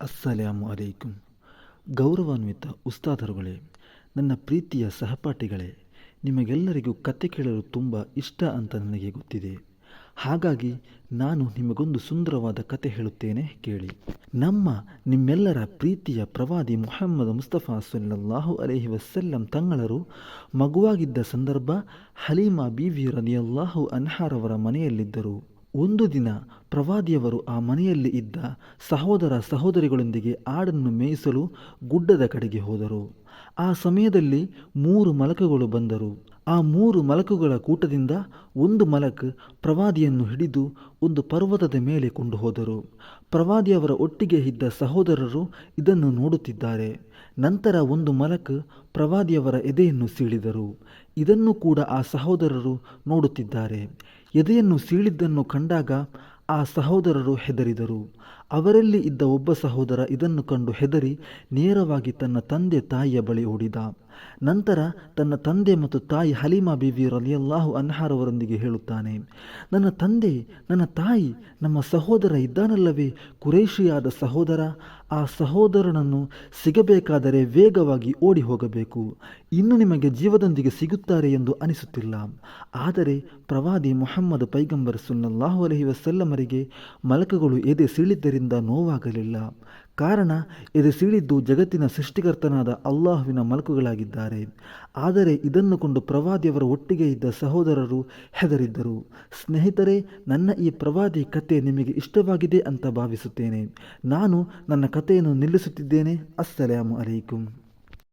ಅಸ್ಸಲಾಮು ಅಲೈಕುಂ ಗೌರವಾನ್ವಿತ ಉಸ್ತಾದರುಗಳೇ, ನನ್ನ ಪ್ರೀತಿಯ ಸಹಪಾಠಿಗಳೇ, ನಿಮಗೆಲ್ಲರಿಗೂ ಕತೆ ಕೇಳಲು ತುಂಬ ಇಷ್ಟ ಅಂತ ನನಗೆ ಗೊತ್ತಿದೆ. ಹಾಗಾಗಿ ನಾನು ನಿಮಗೊಂದು ಸುಂದರವಾದ ಕತೆ ಹೇಳುತ್ತೇನೆ ಕೇಳಿ. ನಮ್ಮ ನಿಮ್ಮೆಲ್ಲರ ಪ್ರೀತಿಯ ಪ್ರವಾದಿ ಮುಹಮ್ಮದ್ ಮುಸ್ತಫಾ ಸಲ್ಲಲ್ಲಾಹು ಅಲೈಹಿ ವಸಲ್ಲಂ ತಂಗಳರು ಮಗುವಾಗಿದ್ದ ಸಂದರ್ಭ ಹಲೀಮಾ ಬೀವಿ ರದಿಯಲ್ಲಾಹು ಅನ್ಹಾರವರ ಮನೆಯಲ್ಲಿದ್ದರು. ಒಂದು ದಿನ ಪ್ರವಾದಿಯವರು ಆ ಮನೆಯಲ್ಲಿ ಇದ್ದ ಸಹೋದರ ಸಹೋದರಿಗಳೊಂದಿಗೆ ಆಡನ್ನು ಮೇಯಿಸಲು ಗುಡ್ಡದ ಕಡೆಗೆ ಹೋದರು. ಆ ಸಮಯದಲ್ಲಿ ಮೂರು ಮಲಕಗಳು ಬಂದರು. ಆ ಮೂರು ಮಲಕುಗಳ ಕೂಟದಿಂದ ಒಂದು ಮಲಕ್ ಪ್ರವಾದಿಯನ್ನು ಹಿಡಿದು ಒಂದು ಪರ್ವತದ ಮೇಲೆ ಕೊಂಡು ಹೋದರು. ಪ್ರವಾದಿಯವರ ಒಟ್ಟಿಗೆ ಇದ್ದ ಸಹೋದರರು ಇದನ್ನು ನೋಡುತ್ತಿದ್ದಾರೆ. ನಂತರ ಒಂದು ಮಲಕ್ ಪ್ರವಾದಿಯವರ ಎದೆಯನ್ನು ಸೀಳಿದರು. ಇದನ್ನು ಕೂಡ ಆ ಸಹೋದರರು ನೋಡುತ್ತಿದ್ದಾರೆ. ಎದೆಯನ್ನು ಸೀಳಿದ್ದನ್ನು ಕಂಡಾಗ ಆ ಸಹೋದರರು ಹೆದರಿದರು. ಅವರಲ್ಲಿ ಇದ್ದ ಒಬ್ಬ ಸಹೋದರ ಇದನ್ನು ಕಂಡು ಹೆದರಿ ನೇರವಾಗಿ ತನ್ನ ತಂದೆ ತಾಯಿಯ ಬಳಿ ಓಡಿದ. ನಂತರ ತನ್ನ ತಂದೆ ಮತ್ತು ತಾಯಿ ಹಲೀಮಾ ಬೀವಿ ರಲಿಯಲ್ಲಾಹು ಅನ್ಹಾರವರೊಂದಿಗೆ ಹೇಳುತ್ತಾನೆ, ನನ್ನ ತಂದೆ, ನನ್ನ ತಾಯಿ, ನಮ್ಮ ಸಹೋದರ ಇದ್ದಾನಲ್ಲವೇ ಕುರೇಶಿಯಾದ ಸಹೋದರ, ಆ ಸಹೋದರನನ್ನು ಸಿಗಬೇಕಾದರೆ ವೇಗವಾಗಿ ಓಡಿ ಹೋಗಬೇಕು, ಇನ್ನು ನಿಮಗೆ ಜೀವದೊಂದಿಗೆ ಸಿಗುತ್ತಾರೆ ಎಂದು ಅನಿಸುತ್ತಿಲ್ಲ. ಆದರೆ ಪ್ರವಾದಿ ಮೊಹಮ್ಮದ್ ಪೈಗಂಬರ್ ಸುಲ್ಲಲ್ಲಾಹು ಅಲಹಿ ವಸಲ್ಲಮರಿಗೆ ಮಲಕಗಳು ಎದೆ ಸೀಳಿದ್ದರಿಂದ ನೋವಾಗಲಿಲ್ಲ. ಕಾರಣ, ಎದೆ ಸೀಳಿದ್ದು ಜಗತ್ತಿನ ಸೃಷ್ಟಿಕರ್ತನಾದ ಅಲ್ಲಾಹುವಿನ ಮಲಕುಗಳಾಗಿದ್ದಾರೆ. ಆದರೆ ಇದನ್ನು ಕೊಂಡು ಪ್ರವಾದಿಯವರ ಒಟ್ಟಿಗೆ ಇದ್ದ ಸಹೋದರರು ಹೆದರಿದ್ದರು. ಸ್ನೇಹಿತರೆ, ನನ್ನ ಈ ಪ್ರವಾದಿ ಕತೆ ನಿಮಗೆ ಇಷ್ಟವಾಗಿದೆ ಅಂತ ಭಾವಿಸುತ್ತೇನೆ. ನಾನು ನನ್ನ ಕಥೆಯನ್ನು ನಿಲ್ಲಿಸುತ್ತಿದ್ದೇನೆ. ಅಸ್ಸಲಾಮು ಅಲೈಕುಂ.